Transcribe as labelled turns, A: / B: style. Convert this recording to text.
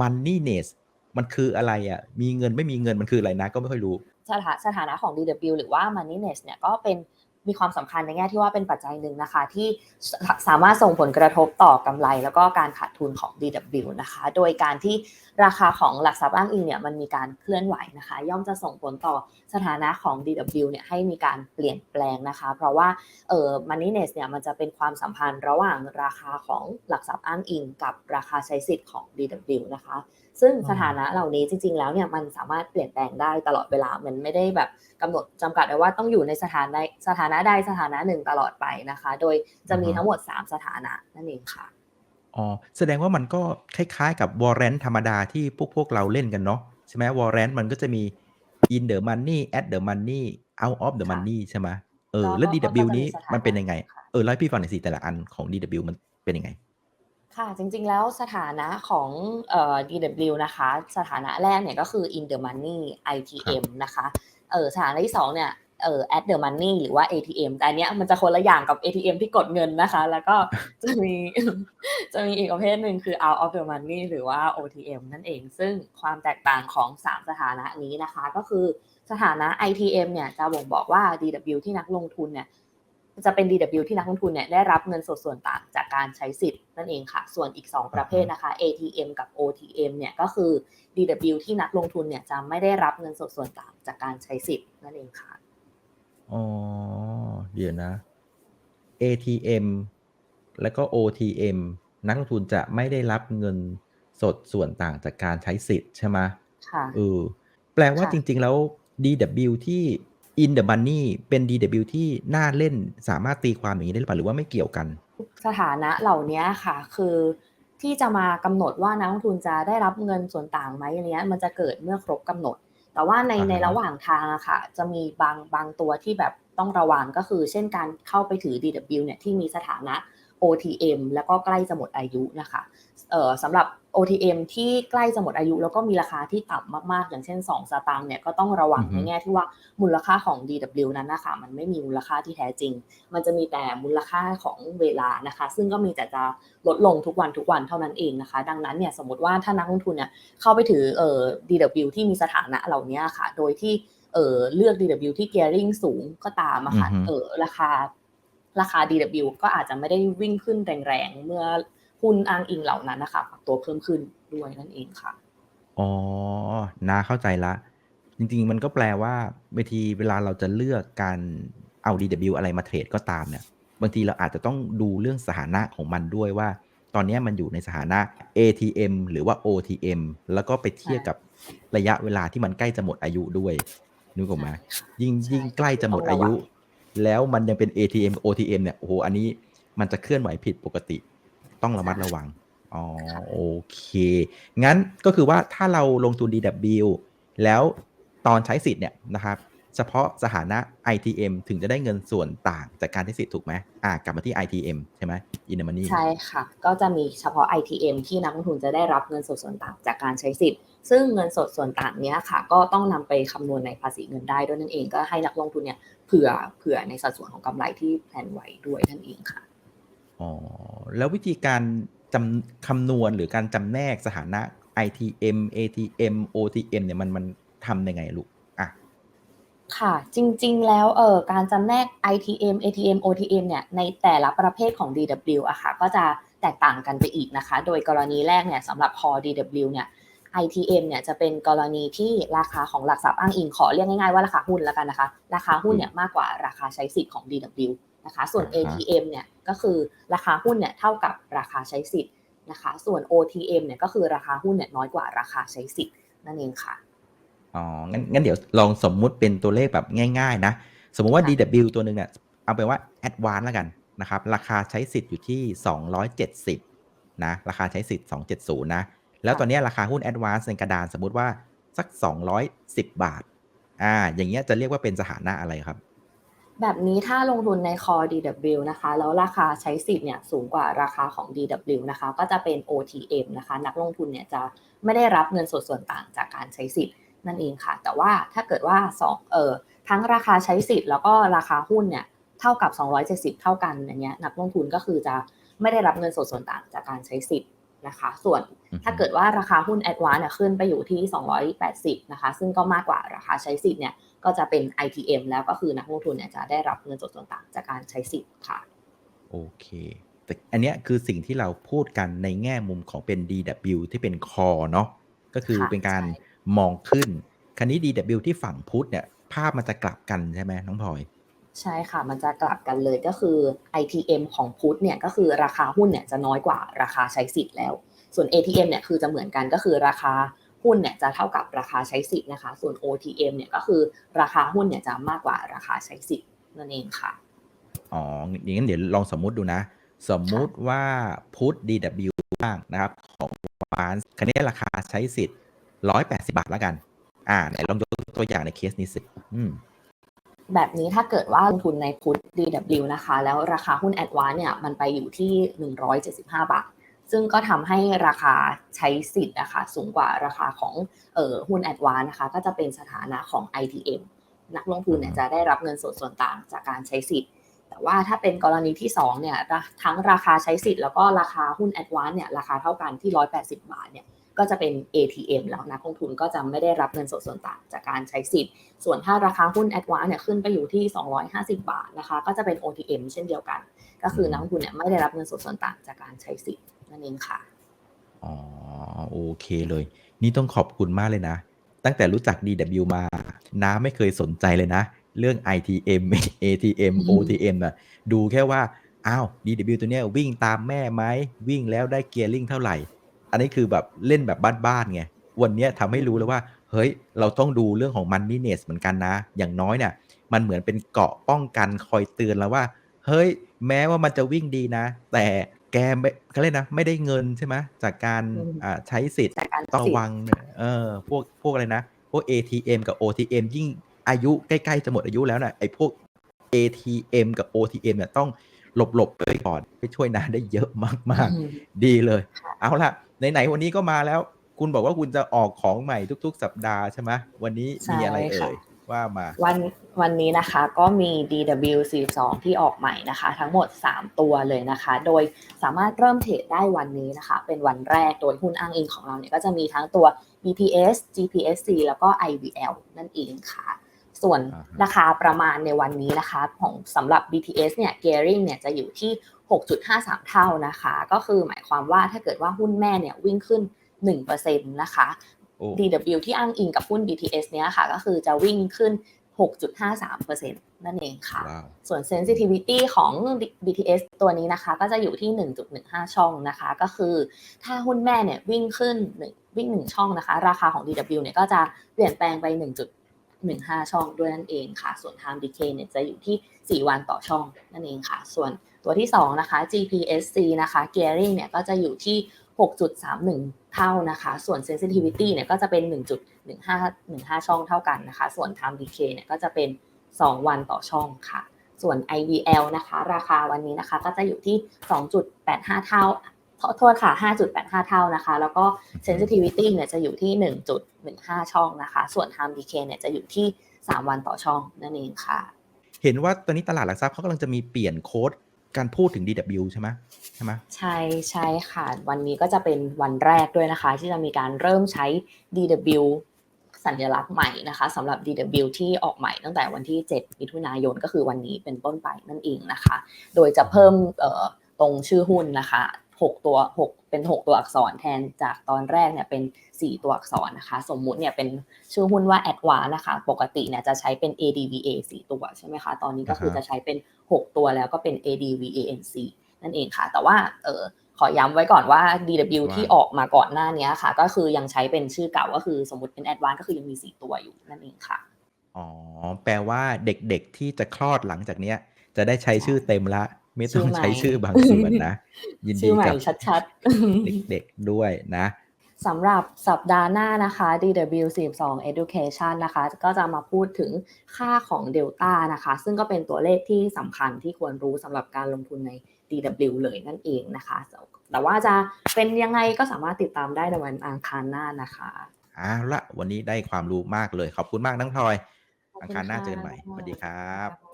A: มันนี่เนสมันคืออะไรอะมีเงินไม่มีเงินมันคืออะไรนะก็ไม่ค่อยรู้
B: สถาสถานะของ DW หรือว่า moneyness เนี่ยก็เป็น มีความสำคัญในแง่ที่ว่าเป็นปัจจัยหนึ่งนะคะ ที่สามารถส่งผลกระทบต่อกำไร แล้วก็การขาดทุนของ DW นะคะ โดยการที่ราคาของหลักทรัพย์อ้างอิงเนี่ยมันมีการเคลื่อนไหวนะคะ ย่อมจะส่งผลต่อสถานะของ DW เนี่ยให้มีการเปลี่ยนแปลงนะคะ เพราะว่าเออ moneyness เนี่ยมันจะเป็นความสัมพันธ์ระหว่างราคาของหลักทรัพย์อ้างอิง กับราคาใช้สิทธิ์ของ DW นะคะ ซึ่งสถานะเหล่านี้จริง ๆ แล้วเนี่ยมันสามารถเปลี่ยนแปลงได้ตลอดเวลามันไม่ได้แบบกำหนดจำกัดไว้ว่าต้องอยู่ในสถานะสถานะใดสถานะหนึ่งตลอดไปนะคะ โดยจะมีทั้งหมด 3 สถานะนั่นเองค่ะ
A: อ๋อแสดงว่ามันก็คล้ายๆ กับ warrant ธรรมดาที่พวกพวกเราเล่นกันเนาะใช่ไหม warrant มันก็จะมี in the money at the money out of the
B: ค่ะ
A: money ใช่ไหมเออ
B: ก็
A: แล้ว
B: ก็ก็
A: DW
B: จะมี
A: นี้
B: สถานะ
A: มันเป็นยังไง
B: ค่ะ
A: เออเล่าให้พี่ฟังหน่อยสิแต่ละอันของ DW มันเป็นยังไง
B: ค่ะ จริงๆ แล้วสถานะของเอ่อ DW นะคะ สถานะแรกเนี่ยก็คือ in the money
A: ครับ
B: ITM นะคะ เออสถานะที่สองเนี่ย เออ at the money หรือว่า ATM แต่อันเนี้ยมันจะคนละอย่างกับ ATM ที่กดเงินนะคะ แล้วก็จะมี จะมีอีกประเภทหนึ่งคือ out of the money หรือว่า OTM นั่นเอง ซึ่งความแตกต่างของ3สถานะนี้นะคะ ก็คือสถานะ ITM เนี่ยจะบ่งบอกว่า DW ที่นักลงทุนเนี่ย จะเป็น DW ที่นักลงทุนเนี่ยได้รับเงินสดส่วนต่างจากการใช้สิทธิ์นั่นเองค่ะ ส่วนอีก 2 ประเภทนะคะ ATM กับ OTM เนี่ยก็คือ DW ที่นักลงทุนเนี่ยจะไม่ได้รับเงินสดส่วนต่างจากการใช้สิทธิ์นั่นเองค่ะ
A: อ๋อ เดี๋ยวนะ ATM แล้วก็ OTM นักลงทุนจะไม่ได้รับเงินสดส่วนต่างจากการใช้สิทธิ์ใช่ไหม
B: ค่ะ
A: เออแปลว่า
B: ค่ะ
A: จริง ๆ แล้ว DW ที่ in the money เป็น DW ที่น่าเล่นสามารถตีความอย่างนี้ได้หรือเปล่าหรือว่าไม่เกี่ยวกัน
B: สถานะเหล่านี้ค่ะคือที่จะมากำหนดว่านักลงทุนจะได้รับเงินส่วนต่างไหมอันเนี้ยมันจะเกิดเมื่อครบกำหนด แต่ว่าใน
A: อ่าฮะ
B: ในระหว่างทางอะค่ะ จะมีบางบางตัวที่แบบต้องระวังก็คือ เช่นการเข้าไปถือ DW เนี่ยที่มีสถานะ OTM แล้วก็ใกล้จะหมดอายุนะคะเอ่อ สำหรับ OTM ที่ใกล้จะหมดอายุแล้วก็มีราคาที่ต่ำมากๆ อย่างเช่น 2 สตางค์เนี่ยก็ต้องระวัง
A: อือฮึ
B: ในแง่ที่ว่ามูลค่าของ DW นั้นนะคะมันไม่มีมูลค่าที่แท้จริง มันจะมีแต่มูลค่าของเวลานะคะ ซึ่งก็มีแต่จะลดลงทุกวันทุกวันเท่านั้นเองนะคะ ดังนั้นเนี่ยสมมติว่าถ้านักลงทุนเนี่ยเข้าไปถือเอ่อ DW ที่มีสถานะเหล่านี้ค่ะ โดยที่เอ่อเลือก DW ที่ gearing สูงก็ตามอะค่ะ
A: อือฮึ
B: เออราคาราคา DW ก็อาจจะไม่ได้วิ่งขึ้นแรงๆ เมื่อ หุ้นอ้างอิงเหล่านั้นนะคะปรับตัวเพิ่มขึ้นด้วยนั่นเองค่ะ
A: อ๋อนาเข้าใจละ จริง ๆ มันก็แปลว่าบางทีเวลาเราจะเลือกการเอา DW อะไรมาเทรดก็ตามเนี่ย บางทีเราอาจจะต้องดูเรื่องสถานะของมันด้วยว่า ตอนนี้มันอยู่ในสถานะ ATM หรือว่า OTM แล้วก็ไปเทียบกับระยะเวลาที่มันใกล้จะหมดอายุด้วยนึกออกไหมยิ่ง
B: ใช่
A: ยิ่งใกล้จะหมดอายุ แล้วมันยังเป็น ATM OTM เนี่ย โอ้โห อันนี้มันจะเคลื่อนไหวผิดปกติ ต้องระมัดระวัง อ๋อ โอเค งั้นก็คือว่าถ้าเราลงทุน DW แล้วตอนใช้สิทธิ์เนี่ยนะครับ เฉพาะสถานะ ITM ถึงจะได้เงินส่วนต่างจากการใช้สิทธิ์ถูกไหมอ่ากลับมาที่ ITM ใช่ไหม In the money
B: ใช่ค่ะ ก็จะมีเฉพาะ ITM ที่นักลงทุนจะได้รับเงินสดส่วนต่างจากการใช้สิทธิ์ ซึ่งเงินสดส่วนต่างเนี้ยค่ะ ก็ต้องนำไปคำนวณในภาษีเงินได้ด้วยนั่นเอง ก็ให้นักลงทุนเนี่ยเผื่อเผื่อในสัดส่วนของกำไรที่แพลนไว้ด้วยนั่นเองค่ะ
A: อ๋อ แล้ววิธีการจำคำนวณหรือการจำแนกสถานะ ITM ATM OTM เนี่ยมันมันทำยังไงลูกอะ
B: ค่ะ จริงๆ แล้วเอ่อการจำแนก ITM ATM OTM เนี่ยในแต่ละประเภทของ DW อะค่ะก็จะแตกต่างกันไปอีกนะคะ โดยกรณีแรกเนี่ยสำหรับ core DW เนี่ย ITM เนี่ยจะเป็นกรณีที่ราคาของหลักทรัพย์อ้างอิงขอเรียกง่ายๆว่าราคาหุ้นแล้วกันนะคะ ราคาหุ้นเนี่ยมากกว่าราคาใช้สิทธิ์ของ DW นะคะ ส่วน
A: อ่าฮะ
B: ATM เนี่ยก็คือราคาหุ้นเนี่ยเท่ากับราคาใช้สิทธิ์นะคะ ส่วน OTM เนี่ยก็คือราคาหุ้นเนี่ยน้อยกว่าราคาใช้สิทธิ์นั่นเองค่ะ
A: อ๋องั้นงั้นเดี๋ยวลองสมมุติเป็นตัวเลขแบบง่าย ๆ นะ สมมุติว่า
B: ค่ะ
A: DW ตัวหนึ่งเนี่ยเอาไปนว่า Advance แล้วกันนะครับ ราคาใช้สิทธิ์อยู่ที่ 270 นะ ราคาใช้สิทธิ์ 270 นะ แล้วตอนนี้ราคาหุ้น Advance ในกระดานสมมุติว่าสัก 210 บาท อ่า อย่างเงี้ยจะเรียกว่าเป็นสถานะอะไรครับ
B: แบบนี้ถ้าลงทุนใน core DW นะคะ แล้วราคาใช้สิทธิ์เนี่ยสูงกว่าราคาของ DW นะคะ ก็จะเป็น OTM นะคะ นักลงทุนเนี่ยจะไม่ได้รับเงินสดส่วนต่างจากการใช้สิทธิ์นั่นเองค่ะ แต่ว่าถ้าเกิดว่าสองเออทั้งราคาใช้สิทธิ์แล้วก็ราคาหุ้นเนี่ยเท่ากับ 270 เท่ากันอย่างเงี้ยนักลงทุนก็คือจะไม่ได้รับเงินสดส่วนต่างจากการใช้สิทธิ์นะคะ ส่วน
A: อือฮึ
B: ถ้าเกิดว่าราคาหุ้น a d v a n c e เนี่ยขึ้นไปอยู่ที่ 280 นะคะ ซึ่งก็มากกว่าราคาใช้สิทธิ์เนี่ย ก็จะเป็น ITM แล้วก็คือนักลงทุนเนี่ยจะได้รับเงินสดส่วนต่างจากการใช้สิทธิ์ค่ะ
A: โอเค แต่อันเนี้ยคือสิ่งที่เราพูดกันในแง่มุมของเป็น DW ที่เป็นคอเนาะก็คือ
B: ค่ะ
A: เป็นการ
B: ใช่
A: มองขึ้นคันนี้ DW ที่ฝั่งพุทธเนี่ยภาพมันจะกลับกันใช่ไหมน้องพลอย
B: ใช่ค่ะ มันจะกลับกันเลยก็คือ ITM ของพุทธเนี่ยก็คือราคาหุ้นเนี่ยจะน้อยกว่าราคาใช้สิทธิ์แล้ว ส่วน ATM เนี่ยคือจะเหมือนกันก็คือราคา หุ้นเนี่ยจะเท่ากับราคาใช้สิทธิ์นะคะ ส่วน OTM เนี่ยก็คือราคาหุ้นเนี่ยจะมากกว่าราคาใช้สิทธิ์นั่นเองค่ะ
A: อ๋อ อย่างนั้นเดี๋ยวลองสมมุติดูนะ สมมุติว่าพุทธ DW บ้างนะครับ ของฟานคันนี้ราคาใช้สิทธิ์180บาทแล้วกัน อ่าไหนลองยกตัวอย่างในเคสนี้สิอืม
B: แบบนี้ถ้าเกิดว่าลงทุนในพุทธ DW นะคะ แล้วราคาหุ้น a d v a n c e เนี่ยมันไปอยู่ที่ 175 บาท ซึ่งก็ทำให้ราคาใช้สิทธิ์นะคะสูงกว่าราคาของเอ่อหุ้น a d v a n c e นะคะก็จะเป็นสถานะของ ITM นักลงทุนเนี่ยจะได้รับเงินสดส่วนต่างจากการใช้สิทธิ์ แต่ว่าถ้าเป็นกรณีที่2เนี่ยราทั้งราคาใช้สิทธิ์แล้วก็ราคาหุ้น a d v a n c e เนี่ยราคาเท่ากันที่ 180 บาทเนี่ยก็จะเป็น ATM แล้วนักลงทุนก็จะไม่ได้รับเงินสดส่วนต่างจากการใช้สิทธิ์ ส่วนถ้าราคาหุ้น a d v a n c e เนี่ยขึ้นไปอยู่ที่ 250 บาทนะคะ ก็จะเป็น OTM เช่นเดียวกัน ก็คือนักลงทุนเนี่ยไม่ได้รับเงินสดส่วนต่างจากการใช้สิทธิ์ นั่นเองค่ะ
A: อ๋อโอเคเลย นี่ต้องขอบคุณมากเลยนะ ตั้งแต่รู้จัก DW มา น้าไม่เคยสนใจเลยนะ เรื่อง ITM ATM
B: อืม
A: OTM นะดูแค่ว่า อ้าว DW ตัวเนี้ยวิ่งตามแม่ไหม วิ่งแล้วได้เกียร์ลิงเท่าไหร่ อันนี้คือแบบเล่นแบบบ้านๆไง วันเนี้ยทำให้รู้แล้วว่า เฮ้ย เราต้องดูเรื่องของ money nest เหมือนกันนะ อย่างน้อยเนี่ย มันเหมือนเป็นเกราะป้องกันคอยเตือนแล้วว่า เฮ้ย แม้ว่ามันจะวิ่งดีนะ แต่ แกไม่เขาเรียกนะไม่ได้เงินใช่ไหมจากการ
B: อืม
A: อ่าใช้สิทธิ์
B: จากการ
A: ต้อง
B: สิท
A: ระ
B: ธิ์
A: วังเนี่ยเออพวกพวกอะไรนะ พวก ATM กับ OTM ยิ่งอายุใกล้ๆจะหมดอายุแล้วนะไอ้พวก ATM กับ OTM เนี่ยต้องหลบๆไปก่อนไปช่วยนาได้เยอะมาก
B: อืม
A: ๆดีเลย
B: ค่ะ
A: เอาล่ะไหนๆวันนี้ก็มาแล้ว คุณบอกว่าคุณจะออกของใหม่ทุก ๆ สัปดาห์ใช่ไหมวันนี้มีอะไร
B: ใช่ค่ะ
A: เอ่ย ว่ามา
B: วันวันนี้นะคะก็มี DW42 ที่ออกใหม่นะคะ ทั้งหมด 3 ตัวเลยนะคะ โดยสามารถเริ่มเทรดได้วันนี้นะคะ เป็นวันแรกโดยหุ้นอ้างอิงของเราเนี่ยก็จะมีทั้งตัว BPS GPSC แล้วก็ IVL นั่นเองค่ะ ส่วน
A: อ่าฮะ
B: ราคาประมาณในวันนี้นะคะของสำหรับ BTS เนี่ย gearing เนี่ยจะอยู่ที่ 6.53 เท่านะคะ ก็คือหมายความว่าถ้าเกิดว่าหุ้นแม่เนี่ยวิ่งขึ้น1%นะคะ
A: โอ้
B: DW ที่อ้างอิงกับหุ้น BTS เนี้ยค่ะ ก็คือจะวิ่งขึ้น 6.53%นั่นเองค่ะ
A: ว้าว
B: ส่วน sensitivity ของ BTS ตัวนี้นะคะ ก็จะอยู่ที่ 1.15 ช่องนะคะ ก็คือถ้าหุ้นแม่เนี่ยวิ่งขึ้นหนึ่งวิ่ง 1 ช่องนะคะ ราคาของ DW เนี่ยก็จะเปลี่ยนแปลงไป 1.15 ช่องด้วยนั่นเองค่ะ ส่วน time decay เนี่ยจะอยู่ที่ 4 วันต่อช่องนั่นเองค่ะ ส่วนตัวที่ 2 นะคะ GPSC นะคะ gearing เนี่ยก็จะอยู่ที่ 6.31 เท่านะคะ ส่วน sensitivity เนี่ยก็จะเป็น1.15 15 ช่องเท่ากันนะคะ ส่วน time decay เนี่ยก็จะเป็น 2 วันต่อช่องค่ะ ส่วน IVL นะคะ ราคาวันนี้นะคะก็จะอยู่ที่ 2.85 เท่าขอโทษค่ะ 5.85 เท่านะคะ แล้วก็ sensitivity เนี่ยจะอยู่ที่ 1.15 ช่องนะคะ ส่วน time decay เนี่ยจะอยู่ที่ 3 วันต่อช่องนั่นเองค่ะ
A: เห็นว่าตอนนี้ตลาดหลักทรัพย์เขากำลังจะมีเปลี่ยนโค้ด การพูดถึง DW ใช่ไหมใช่ไหม
B: ใช่ใช่ค่ะ วันนี้ก็จะเป็นวันแรกด้วยนะคะ ที่จะมีการเริ่มใช้ DW สัญลักษณ์ใหม่นะคะสำหรับ DW ที่ออกใหม่ตั้งแต่วันที่ 7 มิถุนายนก็คือวันนี้เป็นต้นไปนั่นเองนะคะ โดยจะเพิ่มตรงชื่อหุ้นนะคะ 6 ตัว 6 เป็น 6 ตัวอักษรแทนจากตอนแรกเนี่ยเป็น 4 ตัวอักษรนะคะ สมมุติเนี่ยเป็นชื่อหุ้นว่า a d v a n นะคะ ปกติเนี่ยจะใช้เป็น ADVA 4 ตัวใช่ไหมคะ ตอนนี้ก็คือจะใช้เป็น 6 ตัวแล้วก็เป็น ADVANC นั่นเองค่ะ แต่ว่าเออขอย้ำไว้ก่อนว่า DW ที่ออกมาก่อนหน้านี้ค่ะ ก็คือยังใช้เป็นชื่อเก่าก็คือสมมติเป็น Advanced ก็คือยังมี 4 ตัวอยู่นั่นเองค่ะ
A: อ๋อ แปลว่าเด็กๆที่จะคลอดหลังจากเนี้ยจะได้ใช้ชื่อเต็มละ ไม่ต้อง
B: ชื่อใหม่
A: ใช้ชื่อบางส่วนนะ ยิน
B: ชื่
A: ดี
B: อใหม่
A: กับ
B: ชัดๆ
A: เด็กๆด้วยนะ
B: สำหรับสัปดาห์หน้านะคะ DW42 Education นะคะ ก็จะมาพูดถึงค่าของ Delta นะคะ ซึ่งก็เป็นตัวเลขที่สำคัญที่ควรรู้สำหรับการลงทุนใน DW เลยนั่นเองนะคะ แต่ว่าจะเป็นยังไงก็สามารถติดตามได้ในวันอังคารหน้านะคะ
A: เอาละวันนี้ได้ความรู้มากเลย ขอบคุณมากน้องพลอย
B: ขอบ
A: อัง
B: คุณ
A: คารหน้า
B: ค่ะ
A: เจอกันใหม่สวัสดีครับ
B: ค่ะ